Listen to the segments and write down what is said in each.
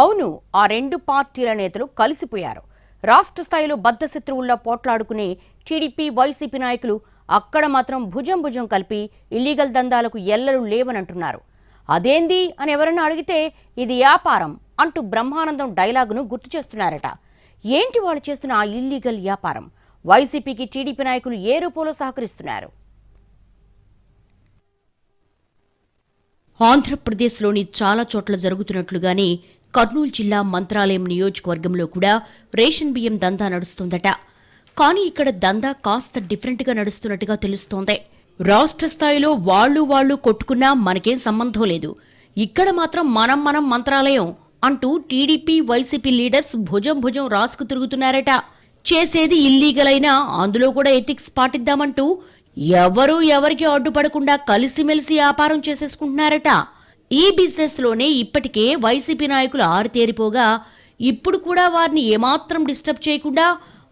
అవును ఆ రెండు పార్టీల నేతలు కలిసిపోయారు. రాష్ట్ర స్థాయిలో బద్ధశత్రువుల్లో పోట్లాడుకునే టీడీపీ వైసీపీ నాయకులు అక్కడ మాత్రం భుజం భుజం కలిపి ఇల్లీగల్ దందాలకు ఎల్లలు లేవనంటున్నారు. అదేంది అని ఎవరన్నా అడిగితే ఇది వ్యాపారం అంటూ బ్రహ్మానందం డైలాగును గుర్తు చేస్తున్నారట. ఏంటి వాళ్ళు చేస్తున్న ఆ ఇల్లీగల్ వ్యాపారం? వైసీపీకి టీడీపీ నాయకులు ఏ రూపంలో సహకరిస్తున్నారు? ఆంధ్రప్రదేశ్లోని చాలా చోట్ల జరుగుతున్నట్లుగానే కర్నూలు జిల్లా మంత్రాలయం నియోజకవర్గంలో కూడా రేషన్ బియ్యం దందా నడుస్తుందట. కానీ ఇక్కడ దందా కాస్త డిఫరెంట్గా నడుస్తున్నట్టుగా తెలుస్తోంది. రాష్ట్ర స్థాయిలో వాళ్ళు వాళ్ళు కొట్టుకున్నా మనకేం సంబంధం లేదు. ఇక్కడ మాత్రం మనం మనం మంత్రాలయం అంటూ టీడీపీ వైసీపీ లీడర్స్ భుజం భుజం రాసుకు తిరుగుతున్నారట. చేసేది ఇల్లీగల్ అయినా అందులో కూడా ఎథిక్స్ పాటిద్దామంటూ ఎవరూ ఎవరికి అడ్డుపడకుండా కలిసిమెలిసి వ్యాపారం చేసేసుకుంటున్నారట. ఈ బిజినెస్లోనే ఇప్పటికే వైసీపీ నాయకులు ఆరితేరిపోగా ఇప్పుడు కూడా వారిని ఏమాత్రం డిస్టర్బ్ చేయకుండా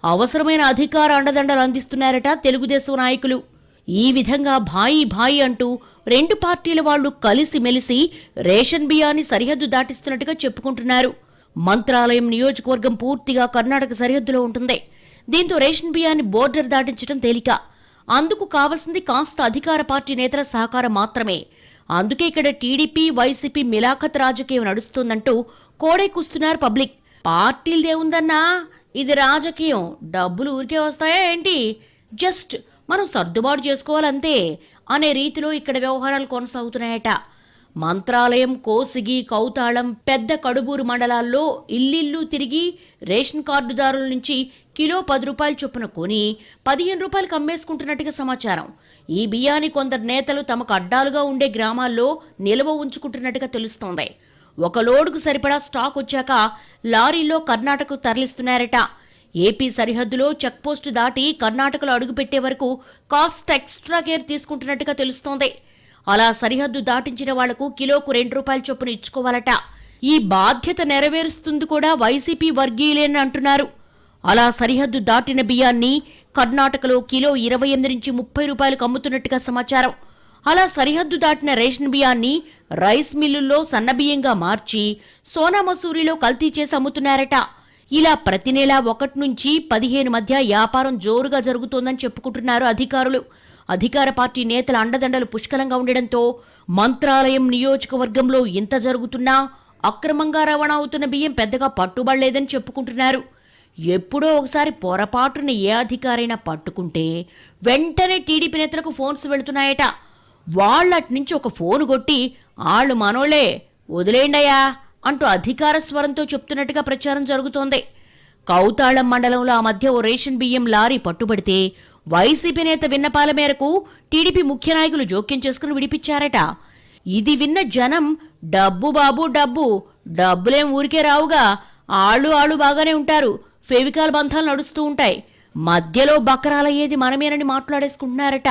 అవసరమైన అధికార అండదండలు అందిస్తున్నారట తెలుగుదేశం నాయకులు. ఈ విధంగా భాయి భాయి అంటూ రెండు పార్టీల వాళ్ళు కలిసిమెలిసి రేషన్ బియ్యాన్ని సరిహద్దు దాటిస్తున్నట్టుగా చెప్పుకుంటున్నారు. మంత్రాలయం నియోజకవర్గం పూర్తిగా కర్ణాటక సరిహద్దులో ఉంటుంది. దీంతో రేషన్ బియ్యాన్ని బోర్డర్ దాటించడం తేలిక. అందుకు కావలసింది కాస్త అధికార పార్టీ నేతల సహకారం మాత్రమే. అందుకే ఇక్కడ టీడీపీ వైసీపీ మిలాఖత్ రాజకీయం నడుస్తుందంటూ కోడే కూస్తున్నారు పబ్లిక్. పార్టీలదే ఉందన్నా ఇది రాజకీయం. డబ్బులు ఊరికే వస్తాయా ఏంటి? జస్ట్ మనం సర్దుబాటు చేసుకోవాలంతే అనే రీతిలో ఇక్కడ వ్యవహారాలు కొనసాగుతున్నాయట. మంత్రాలయం కోసిగి కౌతాళం పెద్ద కడుబూరు మండలాల్లో ఇల్లిల్లు తిరిగి రేషన్ కార్డుదారుల నుంచి కిలో పది రూపాయలు చొప్పున కొని పదిహేను రూపాయలకు అమ్మేసుకుంటున్నట్టుగా సమాచారం. ఈ బియ్యాన్ని కొందరు నేతలు తమకు అడ్డాలుగా ఉండే గ్రామాల్లో నిల్వ ఉంచుకుంటున్నట్టుగా తెలుస్తోంది. ఒక లోడుకు సరిపడా స్టాక్ వచ్చాక లారీలో కర్ణాటకకు తరలిస్తున్నారట. ఏపీ సరిహద్దులో చెక్పోస్టు దాటి కర్ణాటకలో అడుగుపెట్టే వరకు కాస్త ఎక్స్ట్రా కేర్ తీసుకుంటున్నట్టుగా తెలుస్తోంది. అలా సరిహద్దు దాటించిన వాళ్ళకు కిలోకు రెండు రూపాయల చొప్పున ఇచ్చుకోవాలట. ఈ బాధ్యత నెరవేరుస్తుంది కూడా వైసీపీ వర్గీయులేనని అంటున్నారు. అలా సరిహద్దు దాటిన బియ్యాన్ని కర్ణాటకలో కిలో ఇరవై ఎనిమిది నుంచి ముప్పై రూపాయలకు అమ్ముతున్నట్టుగా సమాచారం. అలా సరిహద్దు దాటిన రేషన్ బియ్యాన్ని రైస్ మిల్లుల్లో సన్నబియ్యంగా మార్చి సోనా మసూరిలో కల్తీ చేసి అమ్ముతున్నారట. ఇలా ప్రతి నెలా ఒకటి నుంచి పదిహేను మధ్య వ్యాపారం జోరుగా జరుగుతోందని చెప్పుకుంటున్నారు అధికారులు. అధికార పార్టీ నేతల అండదండలు పుష్కలంగా ఉండడంతో మంత్రాలయం నియోజకవర్గంలో ఇంత జరుగుతున్నా అక్రమంగా రవాణా అవుతున్న బియ్యం పెద్దగా పట్టుబడలేదని చెప్పుకుంటున్నారు. ఎప్పుడో ఒకసారి పొరపాటున ఏ అధికారైనా పట్టుకుంటే వెంటనే టీడీపీ నేతలకు ఫోన్స్ వెళుతున్నాయట. వాళ్ళటి నుంచి ఒక ఫోన్ కొట్టి ఆళ్ళు మనోళ్ళే వదిలేండయ్యా అంటూ అధికార స్వరంతో చెప్తున్నట్టుగా ప్రచారం జరుగుతోంది. కౌతాళం మండలంలో ఆ మధ్య ఓ రేషన్ బియ్యం లారీ పట్టుబడితే వైసీపీ నేత విన్నపాల మేరకు టీడీపీ ముఖ్య నాయకులు జోక్యం చేసుకుని విడిపించారట. ఇది విన్న జనం డబ్బు బాబు డబ్బు డబ్బులేం ఊరికే రావుగా ఆళ్ళు ఆళ్ళు బాగానే ఉంటారు. ఫెవికాల్ బంధాలు నడుస్తూ ఉంటాయి. మధ్యలో బకరాలయ్యేది మనమేనని మాట్లాడేసుకుంటున్నారట.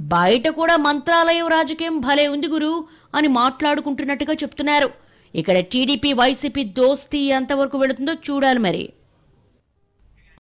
బయట కూడా మంత్రాలయం రాజకీయం భలే ఉంది గురు అని మాట్లాడుకుంటున్నట్టుగా చెప్తున్నారు. ఇక్కడ టీడీపీ వైసీపీ దోస్తీ ఎంతవరకు వెళుతుందో చూడాలి మరి.